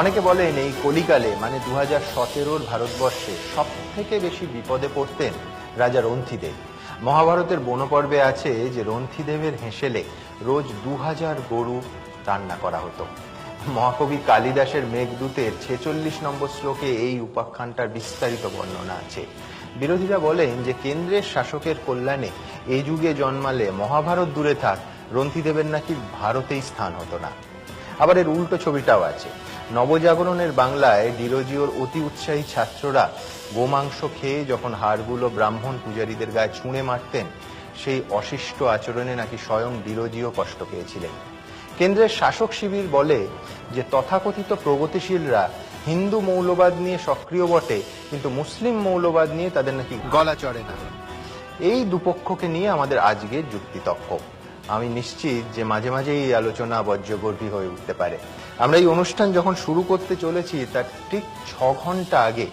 অনেকে বলেন এই কলিকালে মানে দু হাজার সতেরোর ভারতবর্ষে সব থেকে বেশি বিপদে পড়তেন রাজা রন্থিদেব। মহাভারতের বনপর্বে আছে যে রন্থিদেবের হেঁসেলে রোজ দু হাজার গরু রান্না করা হতো। মহাকবি কালিদাসের মেঘদূতের ছেচল্লিশ নম্বর শ্লোকে এই উপাখ্যানটার বিস্তারিত বর্ণনা আছে। বিরোধীরা বলেন যে কেন্দ্রের শাসকের কল্যাণে এই যুগে জন্মালে মহাভারত দূরে থাক, রন্থিদেবের নাকি ভারতেই স্থান হতো না। আবার এর উল্টো ছবিটাও আছে। নবজাগরণের বাংলায় ডিরোজিওর অতি উৎসাহী ছাত্ররা গোমাংস খেয়ে যখন হাড়গুলো ব্রাহ্মণ পূজারীদের গায়ে ছুঁড়ে মারতেন, সেই অশিষ্ট আচরণে নাকি স্বয়ং ডিরোজিও কষ্ট পেয়েছিলেন। কেন্দ্রের শাসক শিবির বলে যে, তথাকথিত প্রগতিশীলরা হিন্দু মৌলবাদ নিয়ে সক্রিয় বটে, কিন্তু মুসলিম মৌলবাদ নিয়ে তাদের নাকি গলা চড়ে না। এই দুপক্ষকে নিয়ে আমাদের আজকের যুক্তিতক্ক আমি নিশ্চিত যে মাঝে মাঝে এই আলোচনা বজ্রগর্ভী হয়ে উঠতে পারে। আমরা এই অনুষ্ঠান যখন শুরু করতে চলেছি, তার ঠিক ছ ঘণ্টা আগে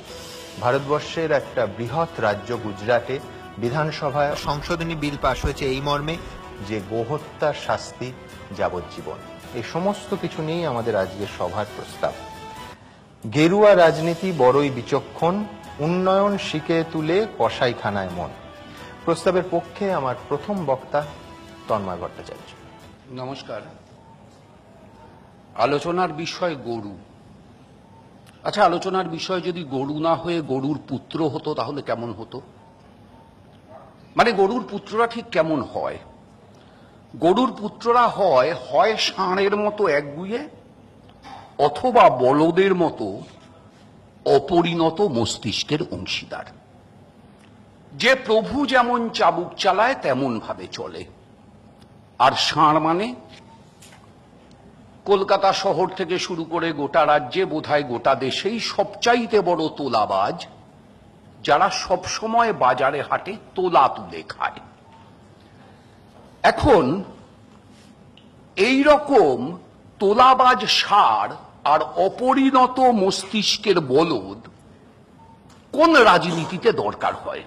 ভারতবর্ষের একটা বৃহৎ রাজ্য গুজরাটে বিধানসভায় সংশোধনী বিল পাশ হয়েছে এই মর্মে যে গোহত্যার শাস্তি যাবজ্জীবন। এই সমস্ত কিছু নিয়েই আমাদের আজকের সভার প্রস্তাব। গেরুয়া রাজনীতি বড়ই বিচক্ষণ, উন্নয়ন শিখে তুলে কসাইখানায় মন। প্রস্তাবের পক্ষে আমার প্রথম বক্তা তন্ময় ভট্টাচার্য। নমস্কার। আলোচনার বিষয় গরু। আচ্ছা আলোচনার বিষয় যদি গরু না হয়ে গরুর পুত্র হতো, তাহলে কেমন হতো? মানে গরুর পুত্ররা ঠিক কেমন হয়? গরুর পুত্ররা হয় হয় ষাঁড়ের মতো একগুয়ে অথবা বলদের মতো অপরিণত মস্তিষ্কের অংশীদার। যে প্রভু যেমন চাবুক চালায় তেমন ভাবে চলে। আর ষাঁড় মানে? কলকাতা শহর থেকে শুরু করে গোটা রাজ্যে, বোধহয় গোটা দেশেই সবচাইতে বড় তোলাবাজ, যারা সবসময় বাজারে হাটে তোলা তুলে খায়। এখন এই রকম তোলাবাজ সার আর অপরিণত মস্তিষ্কের বলদ কোন রাজনীতিতে দরকার হয়?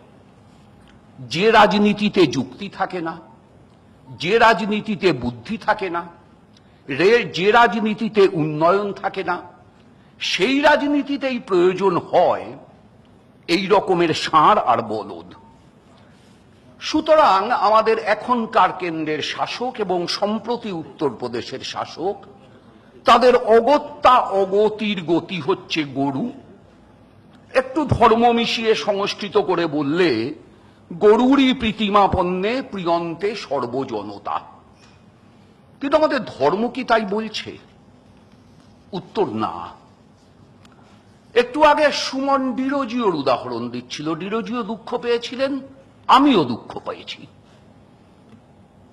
যে রাজনীতিতে যুক্তি থাকে না যে রাজনীতিতে বুদ্ধি থাকে না যে রাজনীতিতে উন্নয়ন থাকে না, সেই রাজনীতিতেই প্রয়োজন হয় এই রকমের ষাঁড় আর বলদ। সুতরাং আমাদের এখনকার কেন্দ্রের শাসক এবং সম্প্রতি উত্তরপ্রদেশের শাসক, তাদের অগত্যা অগতির গতি হচ্ছে গরু। একটু ধর্ম মিশিয়ে সংস্কৃত করে বললে গরুরই প্রীতিমাপন্নে প্রিয়ন্তে সর্বজনতা। কিন্তু আমাদের ধর্ম কি তাই বলছে? উত্তর না। একটু আগে সুমন ডিরোজিওর উদাহরণ দিচ্ছিল। ডিরোজিও দুঃখ পেয়েছিলেন, আমিও দুঃখ পেয়েছি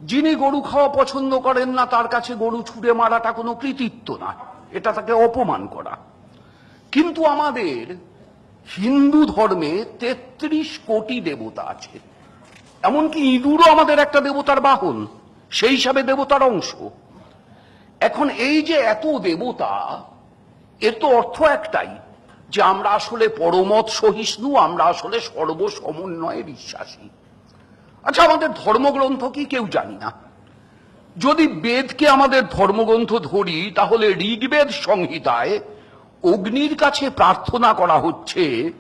যিনি গরু খাওয়া পছন্দ করেন না, তার কাছে গরু ছুঁড়ে মারাটা কোনো কৃতিত্ব না। এটা তাকে অপমান করা। কিন্তু আমাদের হিন্দু ধর্মে তেত্রিশ কোটি দেবতা আছে। এমনকি ইঁদুরও আমাদের একটা দেবতার বাহন, সেই হিসাবে দেবতার অংশ। এখন এই যে এত দেবতা, এর তো অর্থ একটাই, যে আমরা আসলে পরমত সহিষ্ণু, আমরা আসলে সর্বসমন্বয়ে বিশ্বাসী। আচ্ছা আমাদের ধর্মগ্রন্থ কি কেউ জানি না। যদি বেদকে আমাদের ধর্মগ্রন্থ ধরি, তাহলে ঋগ্বেদ সংহিতায় অগ্নির কাছে প্রার্থনা করা হচ্ছে,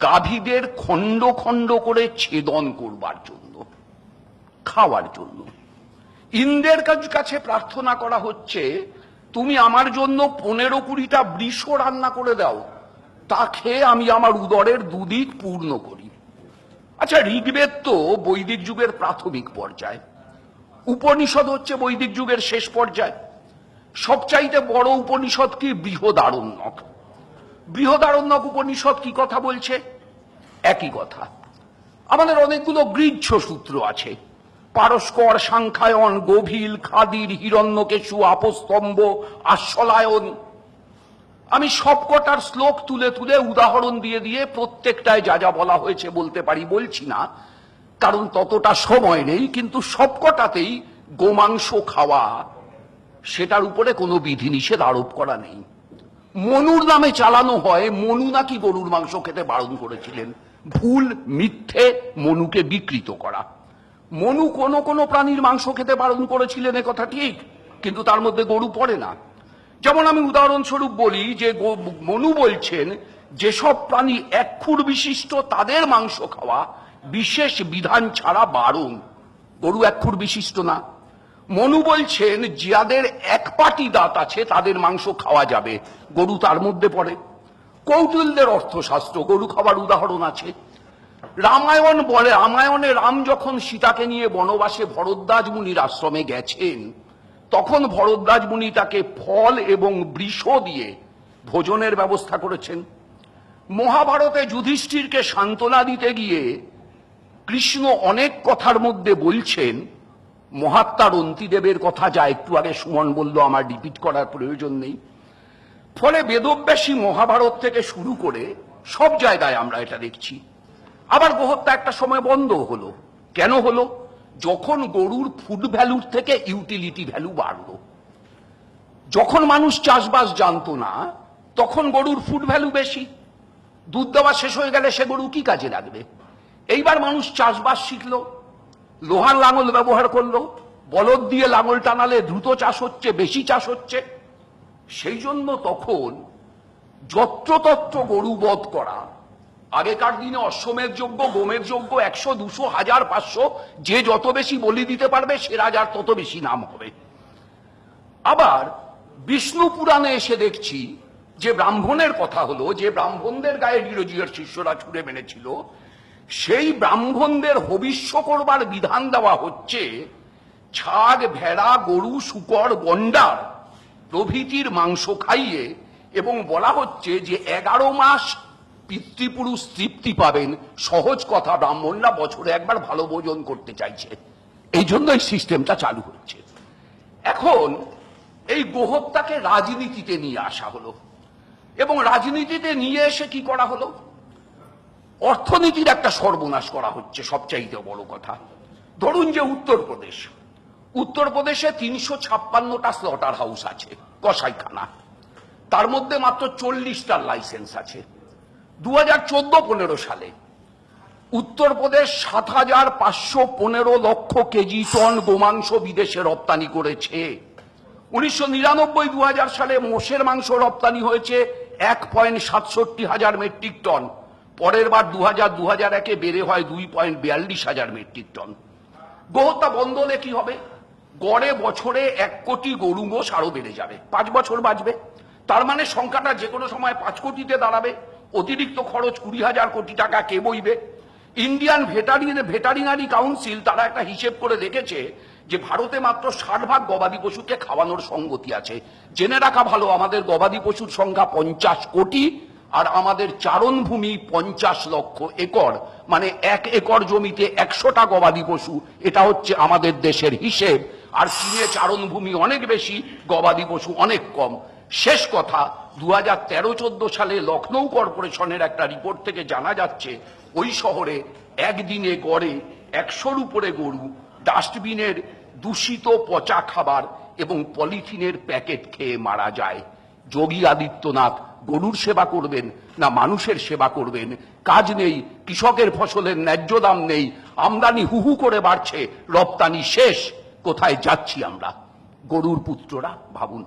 গাভীদের খণ্ড খণ্ড করে ছেদন করবার জন্য, খাওয়ার জন্য। ইন্দ্রের কাছে প্রার্থনা করা হচ্ছে, তুমি আমার জন্য পনেরো কুড়িটা বৃষ রান্না করে দাও, তা খেয়ে আমি আমার উদরের দুদিক পূর্ণ করি। আচ্ছা ঋগ্বেদ তো বৈদিক যুগের প্রাথমিক পর্যায়। উপনিষদ হচ্ছে বৈদিক যুগের শেষ পর্যায়। সবচাইতে বড় উপনিষদ কি? বৃহদারণ্যক। বৃহদারণ্যক উপনিষদ কি কথা বলছে? একই কথা। আমাদের অনেকগুলো গৃহ্য সূত্র আছে। পারস্কর সাংখ্যায়ন গভীল খাদির, হিরণ্যকেশু, আপস্তম্ভ, আশ্বলায়ন। আমি সবকটার শ্লোক তুলে তুলে উদাহরণ দিয়ে দিয়ে প্রত্যেকটায় যা যা বলা হয়েছে বলতে পারি, বলছি না। কারণ ততটা সময় নেই, কিন্তু সবকটাতেই গোমাংস খাওয়া সেটার উপরে কোনো বিধিনিষেধ আরোপ করা নেই। মনুর নামে চালানো হয়, মনু নাকি গরুর মাংস খেতে বারণ করেছিলেন। ভুল, মিথ্যে মনুকে বিকৃত করা। মনু কোনো কোনো প্রাণীর মাংস খেতে বারণ করেছিলেন কথা ঠিক, কিন্তু তার মধ্যে গরু পড়ে না। যেমন আমি উদাহরণস্বরূপ বলি যে মনু বলছেন, যেসব প্রাণী এক খুর বিশিষ্ট, তাদের মাংস খাওয়া বিশেষ বিধান ছাড়া বারণ। গরু এক খুর বিশিষ্ট না। মনু বলছেন যাদের এক পাটি দাঁত আছে, তাদের মাংস খাওয়া যাবে। গরু তার মধ্যে পড়ে। কৌটিল্যের অর্থশাস্ত্র, গরু খাবার উদাহরণ আছে। রামায়ণ বলে, রামায়ণে রাম যখন সীতাকে নিয়ে বনবাসে ভরদ্বাজ মুনির আশ্রমে গেছেন, তখন ভরদ্বাজ মুনি তাকে ফল এবং বৃষ দিয়ে ভোজনের ব্যবস্থা করেছেন। মহাভারতে যুধিষ্ঠিরকে সান্ত্বনা দিতে গিয়ে কৃষ্ণ অনেক কথার মধ্যে বলছেন মহাত্মার অন্তিদেবের কথা যা একটু আগে সুমন বলল, আমার রিপিট করার প্রয়োজন নেই। ফলে বেদব্যাসী মহাভারত থেকে শুরু করে সব জায়গায় আমরা এটা দেখছি। আবার গোহত্যা একটা সময় বন্ধ হলো। কেন হলো? যখন গরুর ফুড ভ্যালুর থেকে ইউটিলিটি ভ্যালু বাড়লো। যখন মানুষ চাষবাস জানতো না, তখন গরুর ফুড ভ্যালু বেশি। দুধ দেওয়া শেষ হয়ে গেলে সে গরু কি কাজে লাগবে? এইবার মানুষ চাষবাস শিখলো। লোহার লাঙল ব্যবহার করল। বলদ দিয়ে লাঙল টানালে দ্রুত চাষ হচ্ছে, বেশি চাষ হচ্ছে। সেই জন্য তখন যত্রতত্র গরু বধ করা, আগেকার দিনে অশ্বমের যোগ্য গোমের যোগ্য একশো, দুশো, হাজার, পাঁচশো, যে যত বেশি বলি দিতে পারবে, সে রাজার তত বেশি নাম হবে। আবার বিষ্ণু পুরাণে এসে দেখছি, যে ব্রাহ্মণের কথা হলো, যে ব্রাহ্মণদের গায়ে ডিরোজিয়ার শিষ্যরা ছুড়ে মেরেছিল সেই ব্রাহ্মণদের হবিষ্য করবার বিধান দেওয়া হচ্ছে, ছাগ, ভেড়া, গরু, শুকর, গন্ডার প্রভৃতির মাংস খাইয়ে এবং বলা হচ্ছে যে এগারো মাস পিতৃপুরুষ তৃপ্তি পাবেন। সহজ কথা, ব্রাহ্মণরা বছরে একবার ভালো ভোজন করতে চাইছে। এই জন্য এই সিস্টেমটা চালু হচ্ছে। এখন এই গোহত্যাকে রাজনীতিতে নিয়ে আসা হলো। এবং রাজনীতিতে নিয়ে এসে কি করা হলো? অর্থনীতির একটা সর্বনাশ করা হচ্ছে সবচাইতে বড় কথা। ধরুন যে উত্তরপ্রদেশ। উত্তরপ্রদেশে তিনশো ছাপ্পান্নটা স্লটার হাউস আছে, কসাইখানা। তার মধ্যে মাত্র চল্লিশটার লাইসেন্স আছে। দু হাজার চোদ্দ পনেরো সালে উত্তরপ্রদেশ সাত হাজার পাঁচশো পনেরো লক্ষ কেজি টন গোমাংস বিদেশে রপ্তানি করেছে। উনিশশো নিরানব্বই দু সালে মোষের মাংস রপ্তানি হয়েছে এক পয়েন্ট সাতষট্টি হাজার মেট্রিক টন। পরের বার দু হাজার দু হাজার একে বেড়ে হয় দুই পয়েন্ট বিয়াল্লিশ হাজার মেট্রিক টন। গোহত্যা বন্ধ হলে কি হবে? গড়ে বছরে এক কোটি গরু মোষ আরও বেড়ে যাবে। পাঁচ বছর বাঁচবে। তার মানে সংখ্যাটা যে কোনো সময় পাঁচ কোটিতে দাঁড়াবে। অতিরিক্ত খরচ কুড়ি হাজার কোটি টাকা কে বইবে? ইন্ডিয়ান ভেটারিন, ভেটারিনারি কাউন্সিল তারা একটা হিসেব করে দেখেছে যে ভারতে মাত্র ষাট ভাগ গবাদি পশুকে খাওয়ানোর সঙ্গতি আছে। জেনে রাখা ভালো, আমাদের গবাদি পশুর সংখ্যা পঞ্চাশ কোটি। আর আমাদের চারণভূমি পঞ্চাশ লক্ষ একর মানে এক একর জমিতে একশোটা গবাদি পশু, এটা হচ্ছে আমাদের দেশের হিসেব। আর চীনে চারণভূমি অনেক বেশি, গবাদি পশু অনেক কম। শেষ কথা দু হাজার তেরো চোদ্দ সালে লখনৌ কর্পোরেশনের একটা রিপোর্ট থেকে জানা যাচ্ছে, ওই শহরে একদিনে গড়ে একশোর উপরে গরু, ডাস্টবিনের দূষিত পচা খাবার এবং পলিথিনের প্যাকেট খেয়ে মারা যায়। যোগী আদিত্যনাথ গরুর সেবা করবেন, না মানুষের সেবা করবেন। কাজ নেই, কৃষকের ফসলের ন্যায্য দাম নেই, আমদানি হুহু করে বাড়ছে, রপ্তানি শেষ, কোথায় যাচ্ছি আমরা? গরুর পুত্ররা, ভাবুন।